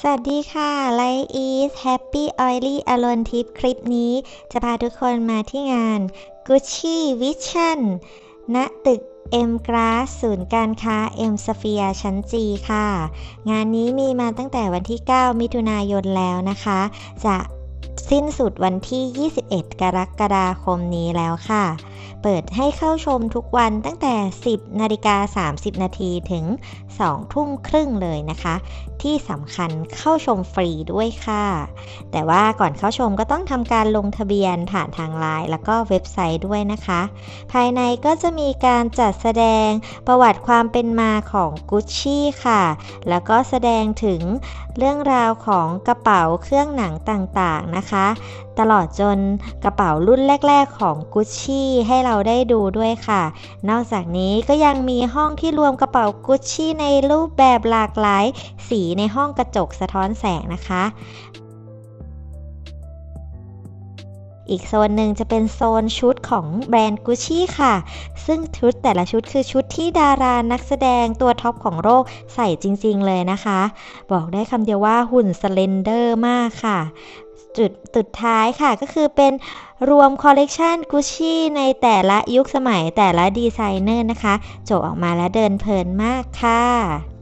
สวัสดีค่ะ ไลอีส Happy Oily Alone Tip คลิปนี้ จะพาทุกคนมาที่งาน Gucci Vision ณตึก M Glass ศูนย์การค้า M Sphere ชั้นจีค่ะ งานนี้มีมาตั้งแต่วันที่ 9 มิถุนายนแล้วนะคะ จะสิ้นสุดวันที่ 21 กรกฎาคมนี้แล้วค่ะ เปิดให้เข้าชมทุกวันตั้งแต่ 10นาฬิกา30 นาทีถึง 2 ทุ่มครึ่งเลยนะคะ ที่สำคัญเข้าชมฟรีด้วยค่ะ แต่ว่าก่อนเข้าชมก็ต้องทำการลงทะเบียนผ่านทางไลน์แล้วก็เว็บไซต์ด้วยนะคะ ภายในก็จะมีการจัดแสดงประวัติความเป็นมาของกุชชี่ค่ะ แล้วก็แสดงถึงเรื่องราวของกระเป๋าเครื่องหนังต่างๆนะคะตลอดจนกระเป๋ารุ่นแรก ๆ ของกุชชี่ให้เราได้ดูด้วยค่ะ นอกจากนี้ก็ยังมีห้องที่รวมกระเป๋ากุชชี่ในรูปแบบหลากหลาย สีในห้องกระจกสะท้อนแสงนะคะ อีกโซนหนึ่งจะเป็นโซนชุดของแบรนด์กุชชี่ค่ะ ซึ่งชุดแต่ละชุดคือชุดที่ดารานักแสดงตัวท็อปของโลกใส่จริงๆเลยนะคะ บอกได้คำเดียวว่าหุ่นสเลนเดอร์มากค่ะ จุดสุดท้ายค่ะ ก็คือเป็นรวมคอลเลกชันกุชชี่ในแต่ละยุคสมัยแต่ละดีไซเนอร์นะคะโจบออกมาแล้วเดินเพลินมากค่ะ